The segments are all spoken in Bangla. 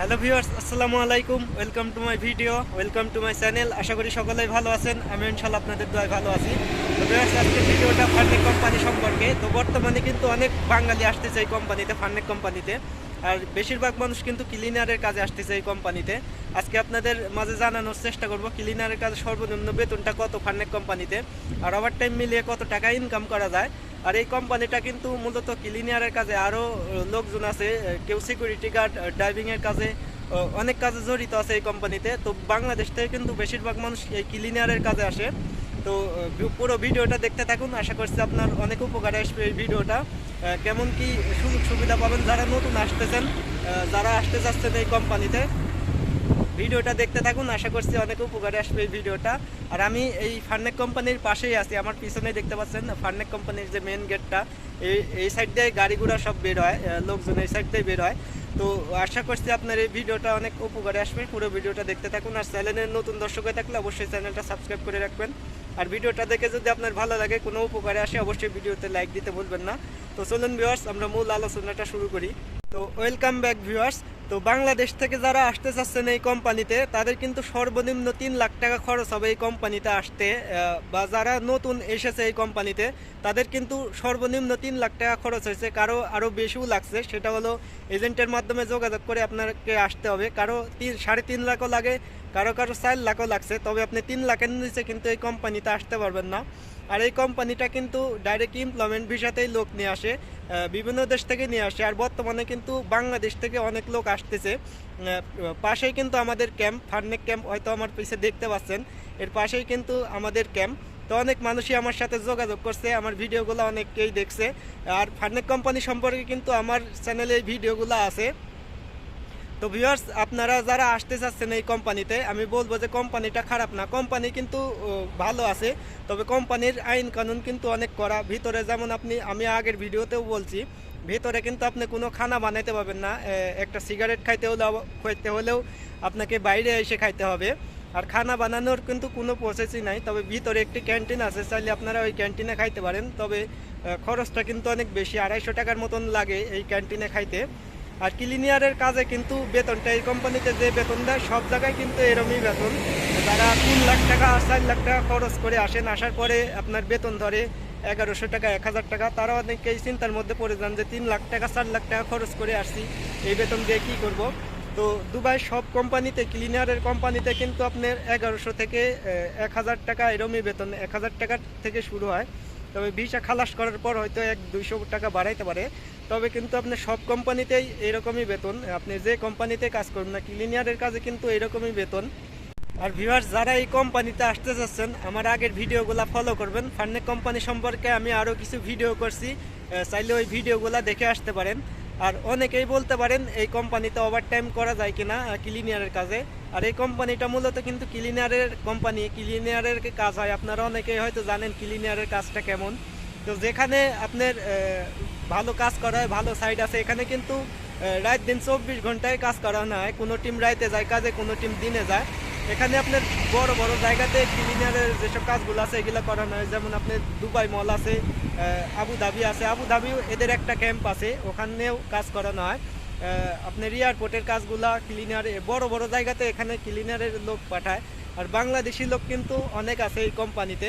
হ্যালো ভিউয়ার্স, আসসালামু আলাইকুম। Welcome to my video welcome to my channel আশা করি সকলেই ভালো আছেন, আমি ইনশাল্লাহ আপনাদের দোয়ায় ভালো আছি। তো ভিউয়ার্স আজকে ভিডিওটা ফার্নেক কোম্পানি সম্পর্কে। তো বর্তমানে কিন্তু অনেক বাঙালি আসতেছে এই কোম্পানিতে ফার্নেক কোম্পানিতে আর বেশিরভাগ মানুষ কিন্তু ক্লিনারের কাজে আসতেছে এই কোম্পানিতে আজকে আপনাদের মাঝে জানানোর চেষ্টা করব ক্লিনারের কাজে সর্বনিম্ন বেতনটা কত ফার্নেক কোম্পানিতে আর ওভার টাইম মিলিয়ে কত টাকা ইনকাম করা যায়? আর এই কোম্পানিটা কিন্তু মূলত ক্লিনিয়ারের কাজে আরও লোকজন আছে কেউ সিকিউরিটি গার্ড ড্রাইভিংয়ের কাজে অনেক কাজে জড়িত আছে এই কোম্পানিতে। তো বাংলাদেশ থেকে কিন্তু বেশিরভাগ মানুষ এই ক্লিনিয়ারের কাজে আসে। তো পুরো ভিডিওটা দেখতে থাকুন, আশা করছি আপনার অনেক উপকারে আসবে এই ভিডিওটা। কেমন কি সুযোগ সুবিধা পাবেন, যারা নতুন আসতেছেন যারা আসতে যাচ্ছেন এই কোম্পানিতে ভিডিওটা দেখতে থাকুন, আশা করছি অনেক উপকারে আসবে এই ভিডিওটা। আর আমি এই ফার্নেক কোম্পানির পাশেই আছি, আমার পিছনে দেখতে পাচ্ছেন ফার্নেক কোম্পানির যে মেন গেটটা এই এই সাইড দিয়ে গাড়ি ঘোড়া সব বের হয় লোকজন এই সাইড দিয়ে বের হয়। তো আশা করছি আপনার এই ভিডিওটা অনেক উপকারে আসবে, পুরো ভিডিওটা দেখতে থাকুন। আর চ্যানেলের নতুন দর্শক হয়ে থাকলে অবশ্যই চ্যানেলটা সাবস্ক্রাইব করে রাখবেন। আর ভিডিওটা দেখে যদি আপনার ভালো লাগে, কোনো উপকারে আসে, অবশ্যই ভিডিওতে লাইক দিতে ভুলবেন না। তো চলুন ভিউয়ার্স আমরা মূল আলোচনাটা শুরু করি। তো ওয়েলকাম ব্যাক ভিউয়ার্স তো বাংলাদেশ থেকে যারা আসতে চাচ্ছেন এই কোম্পানিতে, তাদের কিন্তু সর্বনিম্ন তিন লাখ টাকা খরচ হবে এই কোম্পানিতে আসতে বা যারা নতুন এসেছে এই কোম্পানিতে, তাদের কিন্তু সর্বনিম্ন তিন লাখ টাকা খরচ হয়েছে। কারও আরও বেশিও লাগছে, সেটা হলো এজেন্টের মাধ্যমে যোগাযোগ করে আপনাকে আসতে হবে। কারও তিন, সাড়ে তিন লাখও লাগে কারও কারও চার লাখও লাগছে, তবে আপনি তিন লাখের নিচে কিন্তু এই কোম্পানিতে আসতে পারবেন না। আর এই কোম্পানিটা কিন্তু ডাইরেক্ট এমপ্লয়মেন্ট ভিসাতেই লোক নিয়ে আসে বিভিন্ন দেশ থেকে নিয়ে আসে, আর বর্তমানে কিন্তু বাংলাদেশ থেকে অনেক লোক আসতেছে। পাশেই কিন্তু আমাদের ক্যাম্প ফার্নেক ক্যাম্প হয়তো আমার পিছে দেখতে পাচ্ছেন, এর পাশেই কিন্তু আমাদের ক্যাম্প তো অনেক মানুষই আমার সাথে যোগাযোগ করছে, আমার ভিডিওগুলো অনেকেই দেখছে। আর ফার্নেক কোম্পানি সম্পর্কে কিন্তু আমার চ্যানেলে এই ভিডিওগুলো আছে। তো ভিউয়ার্স আপনারা যারা আসতে চাচ্ছেন এই কোম্পানিতে আমি বলব যে কোম্পানিটা খারাপ না। কোম্পানি কিন্তু ভালো আছে, তবে কোম্পানির আইন কানুন কিন্তু অনেক করা ভিতরে যেমন আপনি, আমি আগের ভিডিওতেও বলছি, ভিতরে কিন্তু আপনি কোনো খানা বানাইতে পারবেন না। একটা সিগারেট খাইতে হলেও খাইতে হলেও আপনাকে বাইরে এসে খাইতে হবে। আর খানা বানানোর কিন্তু কোনো প্রসেসই নাই, তবে ভিতরে একটি ক্যান্টিন আছে, চাইলে আপনারা ওই ক্যান্টিনে খাইতে পারেন। তবে খরচটা কিন্তু অনেক বেশি, আড়াইশো টাকার মতন লাগে এই ক্যান্টিনে খাইতে। আর ক্লিনিয়ারের কাজে কিন্তু বেতনটা এই কোম্পানিতে যে বেতন দেয়, সব জায়গায় কিন্তু এরমই বেতন। তারা তিন লাখ টাকা চার লাখ টাকা খরচ করে আসেন, আসার পরে আপনার বেতন ধরে এগারোশো টাকা, এক হাজার টাকা। তারা অনেকেই চিন্তার মধ্যে পড়ে যান যে তিন লাখ টাকা, চার লাখ টাকা খরচ করে আসছি, এই বেতন দিয়ে কী করব? তো দুবাই সব কোম্পানিতে ক্লিনারের কোম্পানিতে কিন্তু আপনার এগারোশো থেকে এক হাজার টাকা এরমই বেতন, এক হাজার টাকা থেকে শুরু হয়। তবে ভিসা খালাস করার পর হয়তো এক দুইশো টাকা বাড়াইতে পারে। তবে কিন্তু আপনার সব কোম্পানিতেই এরকমই বেতন। আপনি যে কোম্পানিতে কাজ করুন না, ক্লিনিয়ারের কাজে কিন্তু এরকমই বেতন। আর ভিউয়ার্স যারা এই কোম্পানিতে আসতে চাচ্ছেন আমার আগের ভিডিওগুলো ফলো করবেন। ফার্নেক কোম্পানি সম্পর্কে আমি আরও কিছু ভিডিও করছি। চাইলে ওই ভিডিওগুলো দেখে আসতে পারেন। আর অনেকেই বলতে পারেন, এই কোম্পানিতে ওভার টাইম করা যায় কিনা ক্লিনিয়ারের কাজে। আর এই কোম্পানিটা মূলত কিন্তু ক্লিনিয়ারের কোম্পানি। ক্লিনিয়ারের কাজ হয়। আপনারা অনেকে হয়তো জানেন ক্লিনিয়ারের কাজটা কেমন। তো যেখানে আপনার ভালো কাজ করা হয় ভালো সাইড আছে এখানে কিন্তু রাত দিন চব্বিশ ঘন্টায় কাজ করানো হয়। কোনো টিম রাইতে যায় কাজে কোনো টিম দিনে যায়। এখানে আপনার বড় বড় জায়গাতে ক্লিনারের যেসব কাজগুলো আছে এগুলো করানো হয়। যেমন আপনার দুবাই মল আছে আহ, আবু ধাবি আছে। আবু ধাবিও এদের একটা ক্যাম্প আছে ওখানেও কাজ করানো হয়। আপনার এয়ারপোর্টের কাজগুলা ক্লিনার বড় বড় জায়গাতে এখানে ক্লিনারের লোক পাঠায়। আর বাংলাদেশি লোক কিন্তু অনেক আছে এই কোম্পানিতে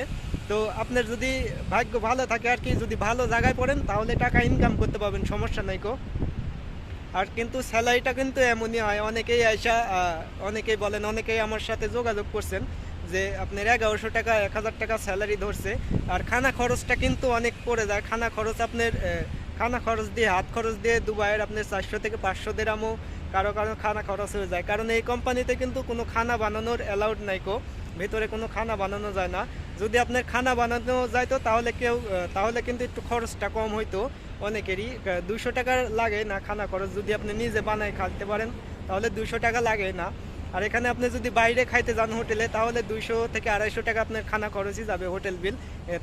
তো আপনার যদি ভাগ্য ভালো থাকে আর কি, যদি ভালো জায়গায় পড়েন, তাহলে টাকা ইনকাম করতে পারবেন, সমস্যা নাই কো। আর কিন্তু স্যালারিটা কিন্তু এমনই হয়, অনেকেই আয়সা অনেকেই বলেন, অনেকেই আমার সাথে যোগাযোগ করছেন যে, আপনার এগারোশো টাকা, এক হাজার টাকা স্যালারি ধরছে। আর খানা খরচটা কিন্তু অনেক পড়ে যায়। খানা খরচ আপনার খানা খরচ দিয়ে, হাত খরচ দিয়ে দুবাইয়ের আপনার চারশো থেকে পাঁচশো দেরামও কারও কারও খানা খরচ হয়ে যায়। কারণ এই কোম্পানিতে কিন্তু কোনো খানা বানানোর অ্যালাউড নাই কো। ভেতরে কোনো খানা বানানো যায় না। যদি আপনার খানা বানানো যায় তো তাহলে কেউ, তাহলে কিন্তু একটু খরচটা কম হইতো অনেকেরই। দুশো টাকা লাগে না খানা খরচ। যদি আপনি নিজে বানায় খাইতে পারেন, তাহলে দুশো টাকা লাগে না। আর এখানে আপনি যদি বাইরে খাইতে যান হোটেলে, তাহলে দুইশো থেকে আড়াইশো টাকা আপনার খানা খরচই যাবে হোটেল বিল।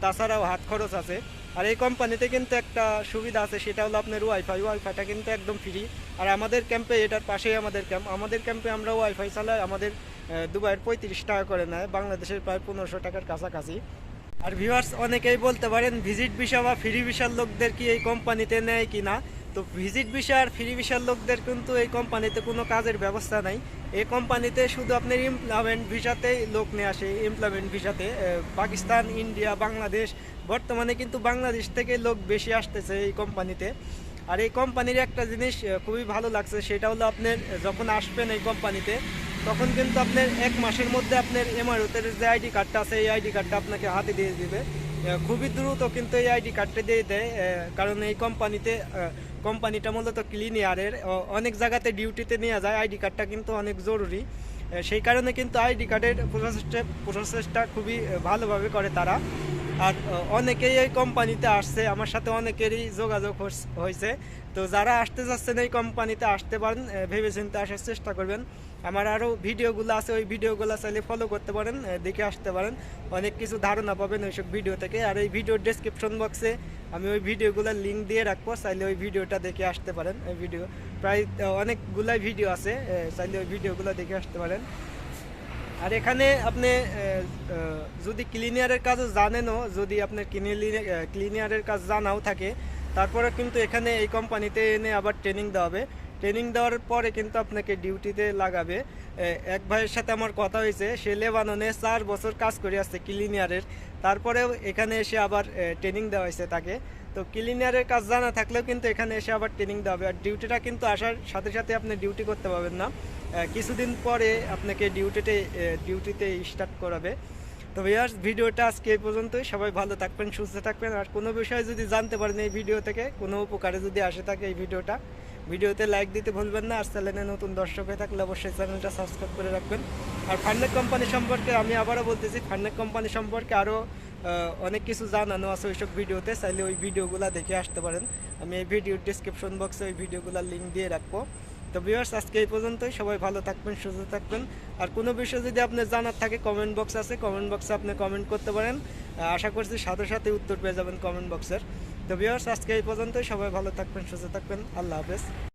তাছাড়াও হাত খরচ আছে। আর এই কোম্পানিতে কিন্তু একটা সুবিধা আছে, সেটা হলো আপনার ওয়াইফাই ওয়াইফাইটা কিন্তু একদম ফ্রি আর আমাদের ক্যাম্পে এটার পাশেই আমাদের ক্যাম্প আমাদের ক্যাম্পে আমরা ওয়াইফাই চালাই আমাদের দুবাইয়ের পঁয়ত্রিশ টাকা করে নেয়। বাংলাদেশের প্রায় পনেরোশো টাকার কাছাকাছি। আর ভিউয়ার্স অনেকেই বলতে পারেন ভিজিট ভিসা বা ফ্রি ভিসার লোকদের কি এই কোম্পানিতে নেয় কি না তো ভিজিট ভিসা আর ফ্রি ভিসার লোকদের কিন্তু এই কোম্পানিতে কোনো কাজের ব্যবস্থা নাই। এই কোম্পানিতে শুধু আপনার এমপ্লয়মেন্ট ভিসাতেই লোক নিয়ে আসে এমপ্লয়মেন্ট ভিসাতে পাকিস্তান, ইন্ডিয়া, বাংলাদেশ। বর্তমানে কিন্তু বাংলাদেশ থেকে লোক বেশি আসতেছে এই কোম্পানিতে আর এই কোম্পানির একটা জিনিস খুবই ভালো লাগছে, সেটা হলো আপনার যখন আসবেন এই কোম্পানিতে তখন কিন্তু আপনার এক মাসের মধ্যে আপনার এমআরওতের যে আইডি কার্ডটা আছে, এই আইডি কার্ডটা আপনাকে হাতে দিয়ে দিবে। খুবই দ্রুত কিন্তু এই আইডি কার্ডটা দিয়ে দেয় কারণ এই কোম্পানিতে কোম্পানিটা মূলত ক্লিনিয়ারের অনেক জায়গাতে ডিউটিতে নিয়ে যায়, আইডি কার্ডটা কিন্তু অনেক জরুরি। সেই কারণে কিন্তু আইডি কার্ডের প্রসেসটা প্রসেসটা খুবই ভালোভাবে করে তারা। আর অনেকেই এই কোম্পানিতে আসছে, আমার সাথে অনেকেরই যোগাযোগ হয়েছে। তো যারা আসতে যাচ্ছেন এই কোম্পানিতে, আসতে পারেন ভেবেচিন্তে আসার চেষ্টা করবেন। আমার আরও ভিডিওগুলো আছে, ওই ভিডিওগুলো চাইলে ফলো করতে পারেন দেখে আসতে পারেন। অনেক কিছু ধারণা পাবেন ওইসব ভিডিও থেকে। আর এই ভিডিওর ডেসক্রিপশন বক্সে আমি ওই ভিডিওগুলোর লিঙ্ক দিয়ে রাখব, চাইলে ওই ভিডিওটা দেখে আসতে পারেন, ওই ভিডিও প্রায় অনেকগুলাই ভিডিও আছে চাইলে ওই ভিডিওগুলো দেখে আসতে পারেন। আর এখানে আপনি যদি ক্লিনিয়ারের কাজও জানেনও, যদি আপনার ক্লিনিয়ারের কাজ জানাও থাকে তারপরে কিন্তু এখানে এই কোম্পানিতে এনে আবার ট্রেনিং দেওয়া হবে। ট্রেনিং দেওয়ার পরে কিন্তু আপনাকে ডিউটিতে লাগাবে। এক ভাইয়ের সাথে আমার কথা হয়েছে, সে লেবাননে চার বছর কাজ করে আসছে ক্লিনিয়ারের তারপরেও এখানে এসে আবার ট্রেনিং দেওয়া হয়েছে তাকে। তো ক্লিনিয়ারের কাজ জানা থাকলেও কিন্তু এখানে এসে আবার ট্রেনিং দেওয়া হবে। আর ডিউটিটা কিন্তু আসার সাথে সাথে আপনি ডিউটি করতে পারবেন না। কিছুদিন পরে আপনাকে ডিউটিতে ডিউটিতে স্টার্ট করাবে। তো ভিউয়ার্স ভিডিওটা আজকে এই পর্যন্তই। সবাই ভালো থাকবেন, সুস্থ থাকবেন। আর কোনো বিষয়ে যদি জানতে পারেন এই ভিডিও থেকে, কোনো উপকারে যদি আসে থাকে এই ভিডিওটা ভিডিওতে লাইক দিতে ভুলবেন না, আর চ্যানেলে নতুন দর্শক হয়ে থাকলে অবশ্যই চ্যানেলটা সাবস্ক্রাইব করে রাখবেন। আর ফান্ডেক কোম্পানি সম্পর্কে আমি আবারও বলতেছি ফান্ডেক কোম্পানি সম্পর্কে আরও অনেক কিছু জানানো আছে ওইসব ভিডিওতে, চাইলে ওই ভিডিওগুলো দেখে আসতে পারেন। আমি এই ভিডিওর ডিসক্রিপশন বক্সে ওই ভিডিওগুলোর লিঙ্ক দিয়ে রাখব। তো ভিউয়ার্স আজকে এই পর্যন্তই, সবাই ভালো থাকবেন, সুস্থ থাকবেন। আর কোনো বিষয় যদি আপনার জানার থাকে কমেন্ট বক্স আছে কমেন্ট বক্সে আপনি কমেন্ট করতে পারেন। আশা করছি সাথে সাথে উত্তর পেয়ে যাবেন কমেন্ট বক্সের তো বিয়ার্স আজকে এই পর্যন্তই। সবাই ভালো থাকবেন সুস্থ থাকবেন। আল্লাহ হাফেজ।